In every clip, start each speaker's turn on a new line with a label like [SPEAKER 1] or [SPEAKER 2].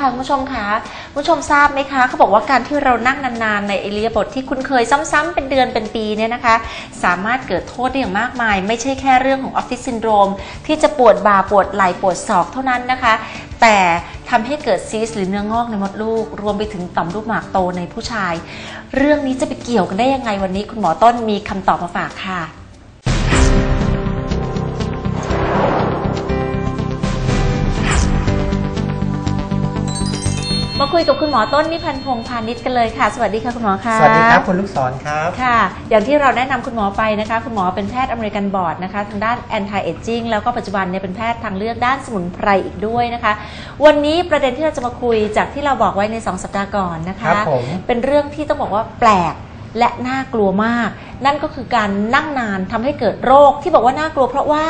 [SPEAKER 1] ค่ะคุณผู้ชมคะคุณผู้ชมทราบไหมคะเขาบอกว่าการที่เรานั่งนานๆในเอิเลียบทที่คุณเคยซ้ำๆเป็นเดือนเป็นปีเนี่ยนะคะ สามารถเกิดโทษได้อย่างมากมาย ไม่ใช่แค่เรื่องของออฟฟิศซินโดรมที่จะปวดบ่าปวดไหล่ปวดศอกเท่านั้นนะคะ แต่ทำให้เกิดซีสหรือเนื้องอกในมดลูก รวมไปถึงต่อมลูกหมากโตในผู้ชาย เรื่องนี้จะไปเกี่ยวกันได้ยังไงวันนี้ คุณหมอต้นมีคำตอบมาฝากค่ะ มาคุยกับคุณหมอต้นนิพันธ์พงษ์พาณิชย์กันเลยค่ะ สวัสดีค่ะคุณหมอค่ะ
[SPEAKER 2] สวัสดีครับคุณลูกศรครับ
[SPEAKER 1] ค่ะ อย่างที่เราแนะนำคุณหมอไปนะคะ คุณหมอเป็นแพทย์อเมริกันบอร์ดนะคะ ทางด้าน anti aging แล้วก็ปัจจุบันเนี่ยเป็นแพทย์ทางเลือกด้านสมุนไพรอีกด้วยนะคะ วันนี้ประเด็นที่เราจะมาคุยจากที่เราบอกไว้ใน 2 สัปดาห์ก่อนนะ
[SPEAKER 2] ครั
[SPEAKER 1] คะ
[SPEAKER 2] บผม
[SPEAKER 1] เป็นเรื่องที่ต้องบอกว่าแปลกและน่ากลัวมาก นั่นก็คือการนั่งนานทำให้เกิดโรคที่บอกว่าน่ากลัวเพราะว่า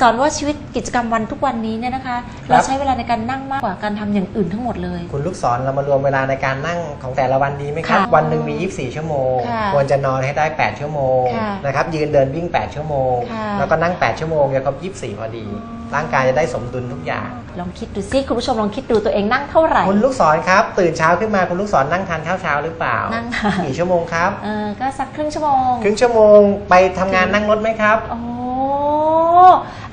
[SPEAKER 1] สอนว่าชีวิตกิจกรรมวันทุกวันนี้เนี่ยนะคะเราใช้เวลาในการนั่งมากกว่าการทำอย่างอื่นทั้งหมดเลย
[SPEAKER 2] คุณลูกศรเรามารวมเวลาในการนั่งของแต่ละวันดีไหมครับ
[SPEAKER 1] ค่ะ
[SPEAKER 2] วันหนึ่งมี 24 ชั่วโมง
[SPEAKER 1] ค่ะ
[SPEAKER 2] ควรจะนอนให้ได้ 8 ชั่วโมง
[SPEAKER 1] ค่ะ
[SPEAKER 2] นะครับยืนเดินวิ่ง 8 ชั่วโมง
[SPEAKER 1] ค่ะ
[SPEAKER 2] แล้วก็นั่ง 8 ชั่วโมงจะครบ 24 พอดี ร่างกายจะได้สมดุลทุกอย่าง
[SPEAKER 1] ลองคิดดูซิคุณผู้ชมลองคิดดูตัวเองนั่งเท่าไหร่
[SPEAKER 2] คุณลูกศรครับ ตื่นเช้าขึ้นมาคุณลูกศรนั่งทานข้าวเช้าหรือเปล่า
[SPEAKER 1] นั่งค่ะ
[SPEAKER 2] กี่ชั่วโมงครับ
[SPEAKER 1] เออก็สักครึ่งชั่วโมง
[SPEAKER 2] ครึ่งชั่วโมงไปทำงานนั่งรถไหมครับ
[SPEAKER 1] โอ้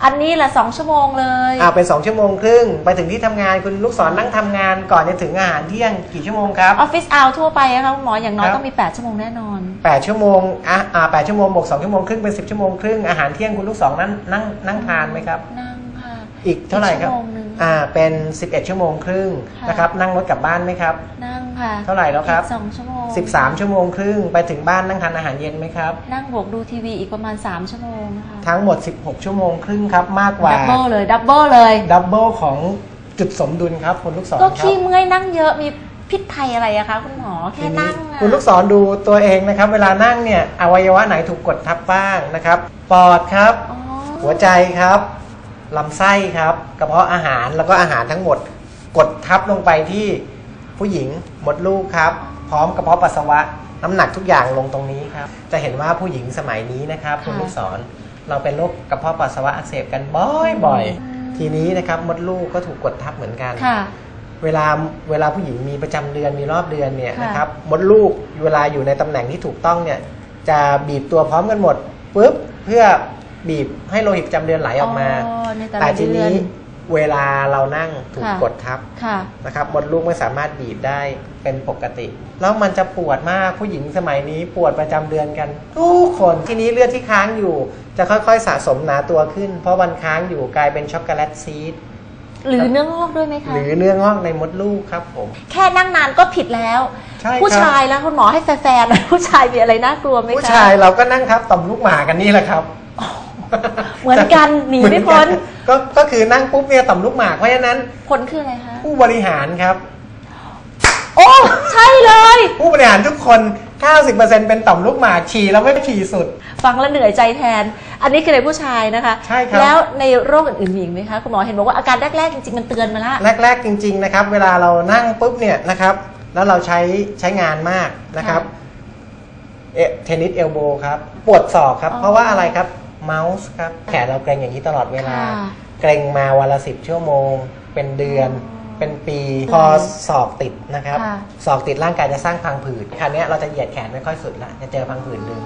[SPEAKER 1] อันนี้แหละสองชั่วโมงเลย
[SPEAKER 2] อ่าเป็น2ชั่วโมงครึ่งไปถึงที่ทำงานคุณลูกศรนั่งทำงานก่อนจะถึงอาหารเที่ยงกี่ชั่วโมงครับ
[SPEAKER 1] ออฟฟิศเอาทั่วไปอะค่ะคุณหมออย่างน้อย
[SPEAKER 2] ครับ
[SPEAKER 1] ต้องมี 8 ชั่วโมงแน่นอน
[SPEAKER 2] 8 ชั่วโมงอะอ่า8ชั่วโมงบวก2ชั่วโมงครึ่งเป็น 10 ชั่วโมงครึ่งอาหารเที่ยงคุณลูกสองนั่งนั่งนั่งทานไหมครับ
[SPEAKER 1] นั่งค่ะ
[SPEAKER 2] อีกเท่าไหร่ครับ
[SPEAKER 1] อีกชั่วโมงหนึ่ง
[SPEAKER 2] อ่า เป็น 11 ชั่วโมงครึ่ง
[SPEAKER 1] ค่ะ
[SPEAKER 2] นะครับ นั่งรถกลับบ้านไหมครับ
[SPEAKER 1] นั่ง ค่ะ
[SPEAKER 2] เท่าไหร่แล้วครับ
[SPEAKER 1] อีกสองชั่วโมง
[SPEAKER 2] 13 ชั่วโมงครึ่งไปถึงบ้านนั่งทานอาหารเย็นไหมครับ
[SPEAKER 1] นั่งบวกดูทีวีอีกประมาณ 3 ชั่วโมงนะคะ
[SPEAKER 2] ทั้งหมด 16 ชั่วโมงครึ่งครับ มากกว่า
[SPEAKER 1] ดับเบิลเลยดับเบิลเลย
[SPEAKER 2] ดับเบิลของจุดสมดุลครับคุณลูกศร
[SPEAKER 1] ก็
[SPEAKER 2] ครั
[SPEAKER 1] ขี้
[SPEAKER 2] บ
[SPEAKER 1] เมื่อยนั่งเยอะมีพิษภัยอะไรอะคะคุณหมอแค่นั่งอะ
[SPEAKER 2] คุณลูกศรดูตัวเองนะครับ เวลานั่งเนี่ยอวัยวะไหนถูกกดทับบ้างนะครับ ปอดครับ
[SPEAKER 1] อ๋อ
[SPEAKER 2] หัวใจครับ ลำไส้ครับ กระเพาะอาหารแล้วก็อาหารทั้งหมด กดทับลงไปที่ ผู้หญิงมดลูกครับ พร้อมกระเพาะปัสสาวะ น้ำหนักทุกอย่างลงตรงนี้ครับ จะเห็นว่าผู้หญิงสมัยนี้นะครับ คุณลูกศรเราเป็นโรคกระเพาะปัสสาวะอักเสบกันบ่อยๆ ทีนี้นะครับมดลูกก็ถูกกดทับเหมือนกัน
[SPEAKER 1] ค่ะ
[SPEAKER 2] เวลาเวลาผู้หญิงมีประจำเดือนมีรอบเดือนเนี่ย
[SPEAKER 1] ค่ะ
[SPEAKER 2] นะครับมดลูกเวลาอยู่ในตำแหน่งที่ถูกต้องเนี่ยจะบีบตัวพร้อมกันหมดปุ๊บเพื่อบีบให้โลหิตประจำเดือนไหลออกมา
[SPEAKER 1] ในแต่
[SPEAKER 2] แต่
[SPEAKER 1] ละ
[SPEAKER 2] ที
[SPEAKER 1] เดือ
[SPEAKER 2] นี้
[SPEAKER 1] น
[SPEAKER 2] เวลาเรานั่งถูก
[SPEAKER 1] ค่ะ
[SPEAKER 2] กดทับ
[SPEAKER 1] ค่ะ
[SPEAKER 2] นะครับมดลูกไม่สามารถบีบได้เป็นปกติ แล้วมันจะปวดมากผู้หญิงสมัยนี้ปวดประจำเดือนกันทุกคนทีนี้เลือดที่ค้างอยู่ จะค่อยๆสะสมหนาตัวขึ้น เพราะวันค้างอยู่กลายเป็นช็อกโกแลตซีด
[SPEAKER 1] หรือเนื้องอกด้วยไหมคะ
[SPEAKER 2] หรือเนื้องอกในมดลูกครับผม
[SPEAKER 1] แค่นั่งนานก็ผิดแล้ว
[SPEAKER 2] ใช่ครับ
[SPEAKER 1] ผู้ชายแล้วคุณหมอให้แฟนๆผู้ชายมีอะไรน่ากลัวไหมคะ
[SPEAKER 2] ผู้ชายเราก็นั่งทับต่อมลูกหมากันนี่แหละครับ
[SPEAKER 1] เหมือนกันหนีไม่พ้น
[SPEAKER 2] เหมือกัก็ก็คือนั่งปุ๊บเนี่ยต่อมลูกหมากเพราะฉะนั้น
[SPEAKER 1] ผลคืออะไรคะ
[SPEAKER 2] ผู้บริหารครับ
[SPEAKER 1] โอ้ใช่เลย
[SPEAKER 2] ผู้บริหารทุกคน 90%เป็นต่อมลูกหมากฉี่แล้วไม่ฉี่สุด
[SPEAKER 1] ฟังแล้วเหนื่อยใจแทน อันนี้คือในผู้ชายนะคะ
[SPEAKER 2] ใช่ครับ
[SPEAKER 1] แล้วในโรคอื่นๆมีอีกไหมคะคุณหมอเห็นบอกว่าอาการแรกๆจริงๆมันเตือนมาละ
[SPEAKER 2] แรกๆจริง ๆนะครับ เวลาเรานั่งปุ๊บเนี่ยนะครับ แล้วเราใช้ใช้งานมากนะครับเอเทนนิสเอลโบครับปวดศอกครับ
[SPEAKER 1] อ๋อ
[SPEAKER 2] เพราะว่าอะไรครับ เมาส์ครับแขนเราเกร็งอย่างนี้ตลอดเวลา
[SPEAKER 1] ค่ะ
[SPEAKER 2] เกร็งมาวันละสิบชั่วโมง เป็นเดือน เป็นปี พอศอกติดนะครับ
[SPEAKER 1] ค่ะ
[SPEAKER 2] ศอกติดร่างกายจะสร้างพังผืดคราวเนี้ยเราจะเหยียดแขนไม่ค่อยสุดละจะเจอพังผืดดึง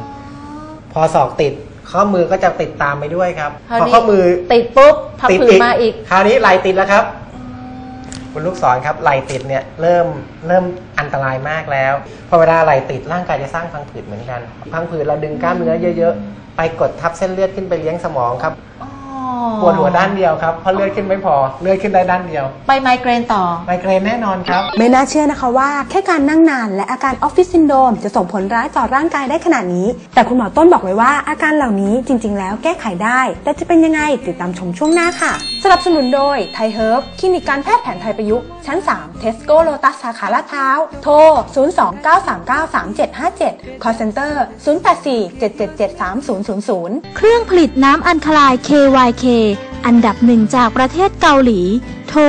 [SPEAKER 2] พอศอกติดข้อมือก็จะติดตามไปด้วยครับ
[SPEAKER 1] คราว
[SPEAKER 2] พอ
[SPEAKER 1] นี้
[SPEAKER 2] ข้อมือ
[SPEAKER 1] ติดปุ๊บพับ
[SPEAKER 2] ติด
[SPEAKER 1] ผืนมาอีก
[SPEAKER 2] คราวนี้ไหลติดแล้วครับ คุณลูกศรครับไหลติดเนี่ยเริ่มเริ่มอันตรายมากแล้วพอเวลาไหลติดร่างกายจะสร้างพังผืดเหมือนกัน พังผืดเราดึงกล้ามเนื้อเยอะ ๆ ไปกดทับเส้นเลือดขึ้นไปเลี้ยงสมองครับ ปวดหัวด้านเดียวครับเพราะเลือดขึ้นไม่พอเลือดขึ้นได้ด้านเดียว
[SPEAKER 1] ไปไมเกรนต่อ
[SPEAKER 2] ไมเกรนแน่นอนครับ
[SPEAKER 3] ไม่น่าเชื่อนะคะว่าแค่การนั่งนานและอาการออฟฟิศซินโดรมจะส่งผลร้ายต่อร่างกายได้ขนาดนี้ แต่คุณหมอต้นบอกไว้ว่าอาการเหล่านี้จริง ๆ แล้วแก้ไขได้ แต่จะเป็นยังไงติดตามชมช่วงหน้าค่ะ สนับสนุนโดยไทยเฮิร์บคลินิกการแพทย์แผนไทยประยุกต์ชั้น 3 เทสโก้โลตัสสาขาลาดพร้าวโทร 029393757 call center 0847773000
[SPEAKER 4] เครื่องผลิตน้ำอัญคลาย KYK อันดับหนึ่งจากประเทศเกาหลี โทร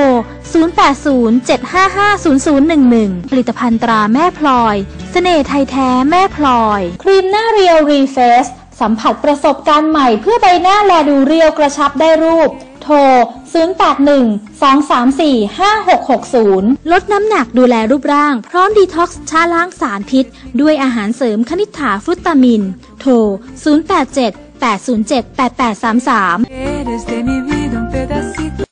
[SPEAKER 4] 0807550011 ผลิตภัณฑ์ตราแม่พลอยเสน่ห์ไทยแท้แม่พลอย ครีมหน้าเรียวรีเฟสสัมผัสประสบการณ์ใหม่เพื่อใบหน้าแลดูเรียวกระชับได้รูปโทโทร 0812345660 ลดน้ำหนักดูแลรูปร่าง พร้อมดีท็อกซ์ชาล้างสารพิษ ด้วยอาหารเสริมคณิษฐาฟรุตตามิน โทร 087 807 8833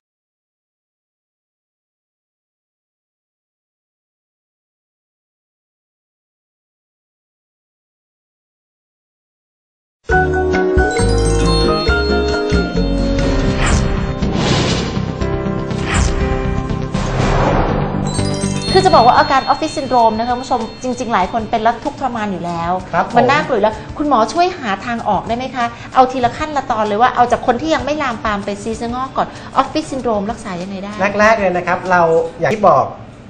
[SPEAKER 1] จะบอกว่าอาการออฟฟิศซินโดรมนะคะคุณผู้ชมจริง ๆ หลายคนเป็นแล้วทุกข์ทรมานอยู่แล้ว
[SPEAKER 2] ครับผม
[SPEAKER 1] มันน่ากลัวอยู่แล้ว คุณหมอช่วยหาทางออกได้ไหมคะ เอาทีละขั้นละตอนเลยว่าเอาจากคนที่ยังไม่ลามปามไปซีซังอกก่อนออฟฟิศซินโดรมรักษายังไงได้
[SPEAKER 2] แรกๆเลยนะครับ เราอย่างที่บอก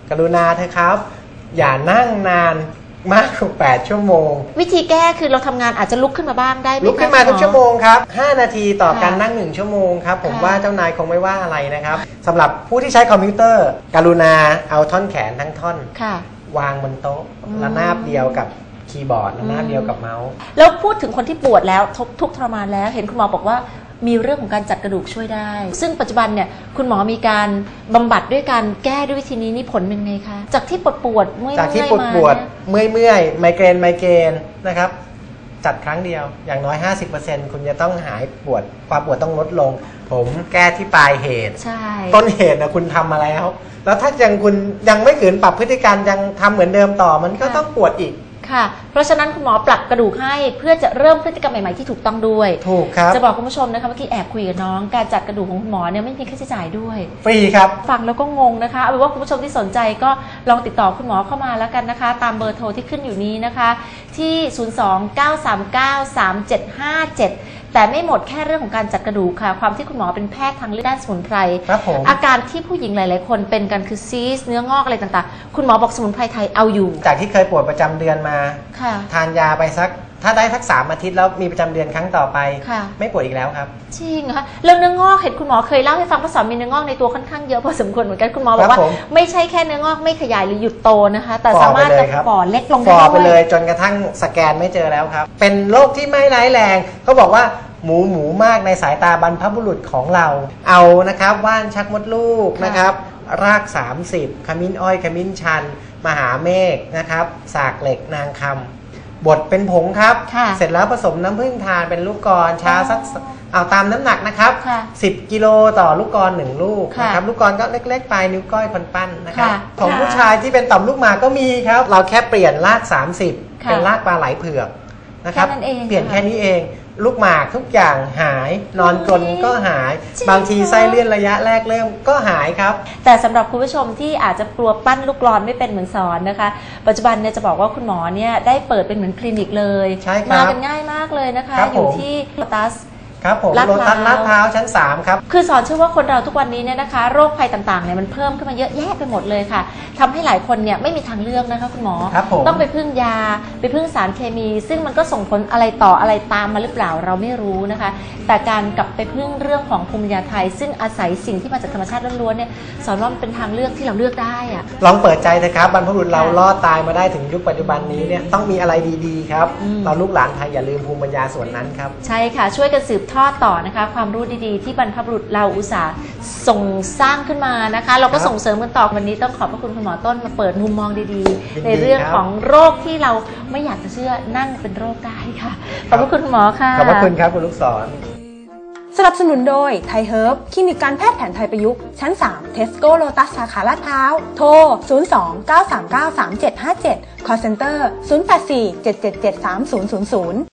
[SPEAKER 2] กรุณาเถอะครับ อย่านั่งนาน มากกว่า8ชั่วโมง
[SPEAKER 1] วิธีแก้คือเราทำงานอาจจะลุกขึ้นมาบ้างได้ไหมคะ
[SPEAKER 2] ลุกขึ้นมาทุก
[SPEAKER 1] คุณหอ
[SPEAKER 2] ชั่วโมงครับ 5 นาทีต่อการ
[SPEAKER 1] ค่ะ
[SPEAKER 2] นั่ง 1 ชั่วโมงครับ ผม
[SPEAKER 1] ค่ะ
[SPEAKER 2] ว่าเจ้านายคงไม่ว่าอะไรนะครับสำหรับผู้ที่ใช้คอมพิวเตอร์ กรุณาเอาท่อนแขนทั้งท่อน
[SPEAKER 1] ค่ะ
[SPEAKER 2] วางบนโต๊ะ
[SPEAKER 1] อืม
[SPEAKER 2] ระนาบเดียวกับคีย์บอร์ดระนาบเดียวกับเมาส์
[SPEAKER 1] แล้วพูดถึงคนที่ปวดแล้วทุกทุกข์ทรมานแล้ว เห็นคุณหมอบอกว่า มีเรื่องของการจัดกระดูกช่วยได้ ซึ่งปัจจุบันเนี่ยคุณหมอมีการบำบัดด้วยการแก้ด้วยวิธีนี้นี่ผลเป็นไงคะ จากที่ปวดปวดๆเมื่อย
[SPEAKER 2] จากที่
[SPEAKER 1] เมื่
[SPEAKER 2] ป
[SPEAKER 1] อ
[SPEAKER 2] วยด
[SPEAKER 1] มา
[SPEAKER 2] ปวด
[SPEAKER 1] เนี่ย
[SPEAKER 2] เมื่อยเมื่อยไมเกรนไมเกรนนะครับ จัดครั้งเดียวอย่างน้อย 50%คุณจะต้องหายปวดความปวดต้องลดลง ผมแก้ที่ปลายเหตุ
[SPEAKER 1] ใช่
[SPEAKER 2] ต้นเหตุนะคุณทำมาแล้ว แล้วถ้ายังคุณยังไม่ขืนปรับพฤติกรรมยังทำเหมือนเดิมต่อมันก็ต้องปวดอีก
[SPEAKER 1] ค่ะ เพราะฉะนั้นคุณหมอปรับกระดูกให้เพื่อจะเริ่มพฤติกรรมใหม่ๆที่ถูกต้องด้วย
[SPEAKER 2] ถูกครับ
[SPEAKER 1] จะบอกคุณผู้ชมนะคะเมื่อกี้แอบคุยกับน้อง การจัดกระดูกของคุณหมอเนี่ยไม่มีค่าใช้จ่ายด้วย
[SPEAKER 2] ฟรีครับ
[SPEAKER 1] ฟังแล้วก็งงนะคะเอาเป็นว่าคุณผู้ชมที่สนใจก็ลองติดต่อคุณหมอเข้ามาแล้วกันนะคะ ตามเบอร์โทรที่ขึ้นอยู่นี้นะคะ ที่ 029393757 แต่ไม่หมดแค่เรื่องของการจัดกระดูกค่ะ ความที่คุณหมอเป็นแพทย์ทางเลือกด้านสมุนไพร
[SPEAKER 2] ครับผม
[SPEAKER 1] อาการที่ผู้หญิงหลาย ๆ คนเป็นกันคือซีสเนื้องอกอะไรต่าง ๆ คุณหมอบอกสมุนไพรไทยเอาอยู่
[SPEAKER 2] จากที่เคยปวดประจำเดือนมา
[SPEAKER 1] ค่ะ
[SPEAKER 2] ทานยาไปสักถ้าได้สักสามอาทิตย์แล้วมีประจำเดือนครั้งต่อไป
[SPEAKER 1] ค่ะ
[SPEAKER 2] ไม่ปวดอีกแล้วครับ
[SPEAKER 1] จริงเหรอคะแล้วเนื้องอกเห็นคุณหมอเคยเล่าให้ฟังว่าสามีเนื้องอกในตัวค่อนข้างเยอะพอสมควรเหมือนกันคุณหมอบอกว่า
[SPEAKER 2] ครับผม
[SPEAKER 1] ไม่ใช่แค่เนื้องอกไม่ขยายหรือหยุดโตนะคะ แต่
[SPEAKER 2] ฝ่อ
[SPEAKER 1] สามารถ
[SPEAKER 2] ไปเล
[SPEAKER 1] จะ
[SPEAKER 2] ยครับ
[SPEAKER 1] ฝ่อเล็กลง
[SPEAKER 2] ฟอ
[SPEAKER 1] ได้
[SPEAKER 2] ไป
[SPEAKER 1] ด้
[SPEAKER 2] เล
[SPEAKER 1] วย
[SPEAKER 2] ยจนกระทั่งสแกนไม่เจอแล้วครับ เป็นโรคที่ไม่ร้ายแรงเขาบอกว่าหมูหมูมากในสายตาบรรพบุรุษของเรา เอานะครับว่านชักมดลูก
[SPEAKER 1] ค่ะ
[SPEAKER 2] นะครับ ราก 30 ขมิ้นอ้อยขมิ้นชัน มหาเมฆนะครับ สากเหล็กนางคำ บดเป็นผงครับ
[SPEAKER 1] ค่ะ
[SPEAKER 2] เสร็จแล้วผสมน้ำผึ้งทานเป็นลูกกรชาสักเอาตามน้ำหนักนะครับ
[SPEAKER 1] ค่ะ
[SPEAKER 2] 10กิโลต่อลูกกรหนึ่งลูก
[SPEAKER 1] ค่ะ
[SPEAKER 2] นะครับลูกกรก็เล็กๆปลายนิ้วก้อยคนปั้นนะครับ
[SPEAKER 1] ค่ะ
[SPEAKER 2] ของ
[SPEAKER 1] ค่ะ
[SPEAKER 2] ผู้ชายที่เป็นต่อมลูกหมากก็มีครับ เราแค่เปลี่ยนราก 30
[SPEAKER 1] ค่ะ
[SPEAKER 2] เป็นรากปลาไหลเผือกนะครับ
[SPEAKER 1] แค่นั้นเอง
[SPEAKER 2] เปลี่ยน
[SPEAKER 1] ค่ะ
[SPEAKER 2] แค่นี้เอง ลูกหมากทุกอย่างหาย นอนกลนก็หาย
[SPEAKER 1] จริง
[SPEAKER 2] บางที
[SPEAKER 1] เหรอ
[SPEAKER 2] ไส้เลื่อนระยะแรกเริ่มก็หายครับ
[SPEAKER 1] แต่สำหรับคุณผู้ชมที่อาจจะกลัวปั้นลูกกรอนไม่เป็นเหมือนสอนนะคะ ปัจจุบันเนี่ยจะบอกว่าคุณหมอเนี่ยได้เปิดเป็นเหมือนคลินิกเลย
[SPEAKER 2] ใช่ครับ
[SPEAKER 1] มากันง่ายมากเลยนะคะ
[SPEAKER 2] ครับ
[SPEAKER 1] อยู่
[SPEAKER 2] ผม
[SPEAKER 1] ที่โลตัส
[SPEAKER 2] ครับผม
[SPEAKER 1] ลาด
[SPEAKER 2] โล
[SPEAKER 1] พร้าว
[SPEAKER 2] ตัสลาดพร้าวชั้น 3 ครับ
[SPEAKER 1] คือสอนเชื่อว่าคนเราทุกวันนี้เนี่ยนะคะโรคภัยต่างๆเนี่ยมันเพิ่มขึ้นมาเยอะแยะไปหมดเลยค่ะทำให้หลายคนเนี่ยไม่มีทางเลือกนะคะคุณหมอ
[SPEAKER 2] ครับผม
[SPEAKER 1] ต้องไปพึ่งยา ไปพึ่งสารเคมี ซึ่งมันก็ส่งผลอะไรต่ออะไรตามมาหรือเปล่าเราไม่รู้นะคะ แต่การกลับไปพึ่งเรื่องของภูมิปัญญาไทย ซึ่งอาศัยสิ่งที่มาจากธรรมชาติล้วนๆเนี่ยสอนว่ามันเป็นทางเลือกที่เราเลือกได้อะ
[SPEAKER 2] ลองเปิดใจเถอะครับบรรพบุรุษเรา
[SPEAKER 1] ค่ะ
[SPEAKER 2] รอดตายมาได้ถึงยุคปัจจุบันนี้เนี่ยต้องมีอะไรดีๆครับ
[SPEAKER 1] อืม
[SPEAKER 2] เราลูกหลานไทยอย่าลืมภูมิปัญญาส่วนนั้นครับ
[SPEAKER 1] ใช่ค่ะ ช่วยกันสืบทอดต่อนะคะ ความรู้ดีๆ ที่บรรพบุรุษเราอุตส่าห์ส่งสร้างขึ้นมานะคะ เราก็
[SPEAKER 2] ครับ
[SPEAKER 1] ส่งเสริมกันต่อวันนี้ต้องขอบพระคุณคุณหมอต้นมาเปิดมุมมองดี
[SPEAKER 2] ยิ
[SPEAKER 1] ๆ
[SPEAKER 2] นดี
[SPEAKER 1] ในเรื่อง
[SPEAKER 2] ครับ
[SPEAKER 1] ของโรคที่เราไม่อยากจะเชื่อนั่งเป็นโรคได้ค่ะขอบพระคุณคุณหมอค่ะ
[SPEAKER 2] ขอบพระคุณครับคุณลูกศร
[SPEAKER 3] สนับสนุนโดยไทยเฮิร์บคลินิกการแพทย์แผนไทยประยุกต์ ชั้น 3 เทสโก้โลตัสสาขาลาดพร้าว โทร 02 939 3757 call center 084 777 3000